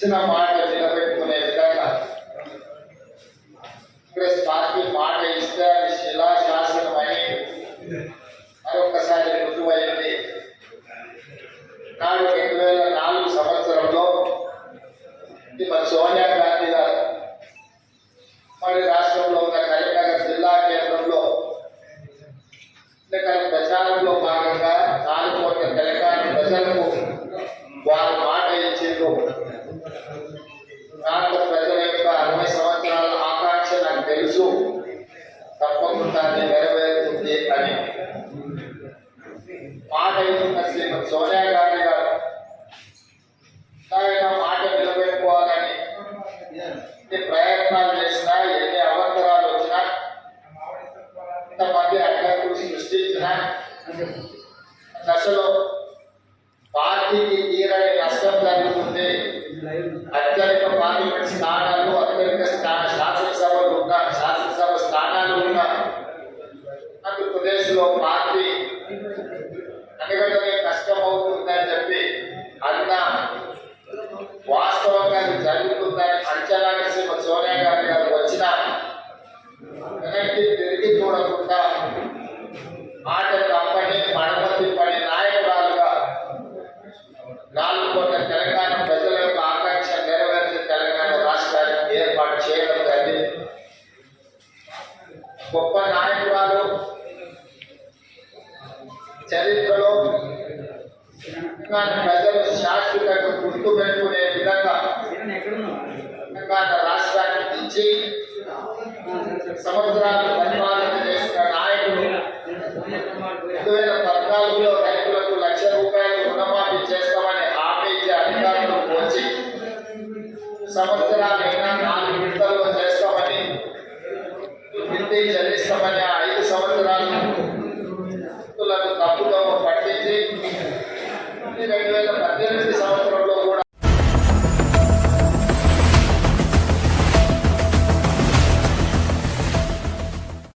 చిన్న మాట నిలబెట్టుకునే విధంగా. కాంగ్రెస్ పార్టీ మాట ఇస్తే అది శిలాశాసనం అని మరొకసారి రుజువైంది నాడు రెండు వేల నాలుగు సంవత్సరంలో మరి సోనియా గాంధీ గారు మరి రాష్ట్రంలో ఉన్న కరీంనగర్ జిల్లా కేంద్రంలో ఎన్నికల ప్రచారంలో భాగంగా నాలుగు కోట్ల తెలంగాణ ప్రజలకు నెరవేరుతుంది అని మాట ఇచ్చిన శ్రీమతి సోనియా గాంధీ గారు ఆయన మాట నిలబెట్టుకోవాలని ఎన్ని ప్రయత్నాలు చేసినా ఎన్ని అవంతరాలు వచ్చినా ఇంతమంది అడ్డంకులు సృష్టించిన దశలో పార్టీకి తీరని నష్టం జరుగుతుంది అత్యధిక పార్లమెంట్ స్థానాలు అత్యధిక స్థాన శాసనసభలు ఉన్న శాసనసభ స్థానాలు ఎందుకంటే కష్టం అవుతుందని చెప్పి అన్న వాస్తవంగా అది జరుగుతుందని అంచనా వేసి మన సోనియా గాంధీ గారు వచ్చిన వెనక్కి తిరిగి చూడకుండా మాట తప్పని మడమతి పని నాయకురాలుగా నాలుగు కోట్ల తెలంగాణ ప్రజల యొక్క ఆకాంక్ష నెరవేర్చి తెలంగాణ రాష్ట్రాన్ని ఏర్పాటు చేయడం జరిగింది. గొప్ప నాయకురాలు చరిత్రలో ప్రజలు శాశ్వతంగా గుర్తు పెట్టుకునే విధంగా తెలంగాణ రాష్ట్రాన్ని ఇచ్చి సంవత్సరాలు పరిపాలన చేసిన నాయకుడు రెండు వేల పద్నాలుగులో రైతులకు లక్ష రూపాయలు రుణమాఫీ చేస్తామని హామీ ఇచ్చే అధికారులు వచ్చి సంవత్సరాలు రెండు వేల పద్దెనిమిది సంవత్సరంలో కూడా